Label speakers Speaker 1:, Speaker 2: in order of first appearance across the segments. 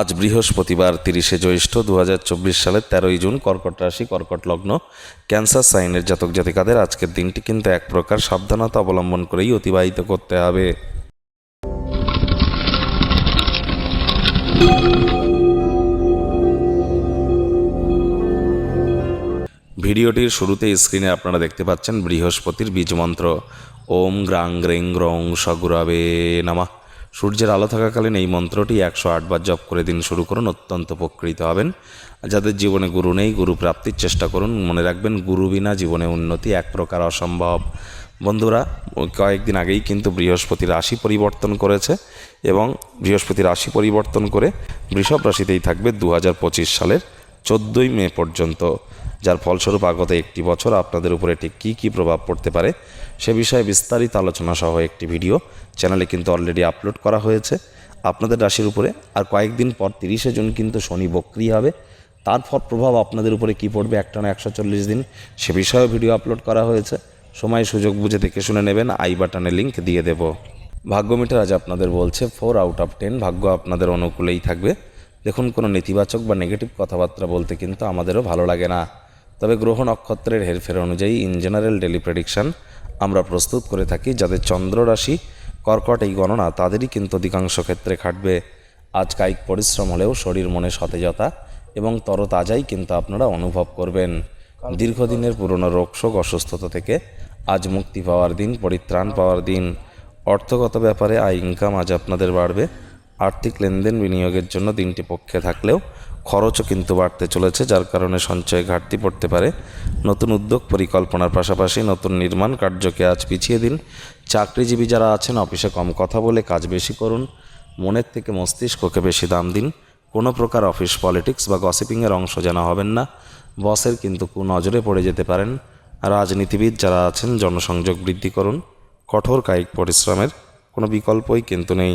Speaker 1: আজ বৃহস্পতিবার, তিরিশে জ্যৈষ্ঠ দু হাজার চব্বিশ সালের তেরোই জুন, কর্কট রাশি, কর্কট লগ্ন, ক্যান্সার সাইনের জাতক জাতিকাদের আজকের দিনটি কিন্তু এক প্রকার সাবধানতা অবলম্বন করেই অতিবাহিত করতে হবে। ভিডিওটির শুরুতে স্ক্রিনে আপনারা দেখতে পাচ্ছেন বৃহস্পতির বীজ মন্ত্র। ওম গ্রাং গ্রেং গ্রং সগুরাবে নামা। সূর্যের আলো থাকাকালীন এই মন্ত্রটি একশো আটবার জপ করে দিন শুরু করুন, অত্যন্ত উপকৃত হবেন। যাদের জীবনে গুরু নেই, গুরু প্রাপ্তির চেষ্টা করুন। মনে রাখবেন, গুরু বিনা জীবনে উন্নতি এক প্রকার অসম্ভব। বন্ধুরা, কয়েকদিন আগেই কিন্তু বৃহস্পতি রাশি পরিবর্তন করেছে এবং বৃহস্পতি রাশি পরিবর্তন করে বৃষভ রাশিতেই থাকবে দু হাজার পঁচিশ সালের চোদ্দোই মে পর্যন্ত। যার ফলস্বরূপ আগত একটি বছর আপনাদের উপরে ঠিক কী কী প্রভাব পড়তে পারে সে বিষয়ে বিস্তারিত আলোচনা সহ একটি ভিডিও চ্যানেলে কিন্তু অলরেডি আপলোড করা হয়েছে। আপনাদের রাশির উপরে আর কয়েকদিন পর তিরিশে জুন কিন্তু শনি বক্রি হবে। তার ফল প্রভাব আপনাদের উপরে কী পড়বে একটানা একশো চল্লিশ দিন সে বিষয়েও ভিডিও আপলোড করা হয়েছে। সময় সুযোগ বুঝে দেখে শুনে নেবেন, আই বাটনে লিঙ্ক দিয়ে দেব। ভাগ্য মিটার আজ আপনাদের বলছে ফোর আউট অফ টেন ভাগ্য আপনাদের অনুকূলেই থাকবে। দেখুন কোনো নেতিবাচক বা নেগেটিভ কথাবার্তা বলতে কিন্তু আমাদেরও ভালো লাগে না। তবে গ্রহ নক্ষত্রের হেরফের অনুযায়ী ইন জেনারেল ডেলি প্রেডিকশন আমরা প্রস্তুত করে থাকি যাদের চন্দ্র রাশি কর্কট এই গণনা তাদেরই কিন্তু অধিকাংশ ক্ষেত্রে খাটবে আজ কায়িক পরিশ্রম হলেও শরীর মনে সতেজতা এবং তরতাজাই কিন্তু আপনারা অনুভব করবেন। দীর্ঘদিনের পুরনো রোগশোক অসুস্থতা থেকে আজ মুক্তি পাওয়ার দিন, পরিত্রাণ পাওয়ার দিন। অর্থগত ব্যাপারে আয় ইনকাম আজ আপনাদের বাড়বে। আর্থিক লেনদেন বিনিয়োগের জন্য দিনটি পক্ষে থাকলেও খরচও কিন্তু বাড়তে চলেছে, যার কারণে সঞ্চয়ে ঘাটতি পড়তে পারে। নতুন উদ্যোগ পরিকল্পনার পাশাপাশি নতুন নির্মাণ কার্যকে আজ পিছিয়ে দিন। চাকরিজীবী যারা আছেন, অফিসে কম কথা বলে কাজ বেশি করুন। মনের থেকে মস্তিষ্ককে বেশি দাম দিন। কোনো প্রকার অফিস পলিটিক্স বা গসিপিংয়ের অংশ যেন হবেন না। বসের কিন্তু কুনজরে পড়ে যেতে পারেন। রাজনীতিবিদ যারা আছেন, জনসংযোগ বৃদ্ধি করুন। কঠোর কায়িক পরিশ্রমের কোনো বিকল্পই কিন্তু নেই।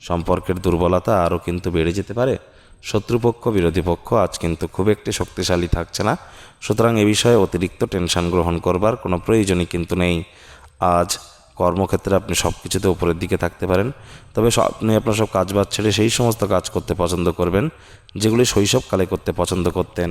Speaker 1: সম্পর্কের দুর্বলতা আরও কিন্তু বেড়ে যেতে পারে। শত্রুপক্ষ, বিরোধী পক্ষ আজ কিন্তু খুব একটি শক্তিশালী থাকছে না। সুতরাং এ বিষয়ে অতিরিক্ত টেনশন গ্রহণ করবার কোনো প্রয়োজনই কিন্তু নেই। আজ কর্মক্ষেত্রে আপনি সব কিছুতে উপরের দিকে থাকতে পারেন। তবে আপনি আপনার সব কাজ বাজ ছেড়ে সেই সমস্ত কাজ করতে পছন্দ করবেন, যেগুলি শৈশবকালে করতে পছন্দ করতেন।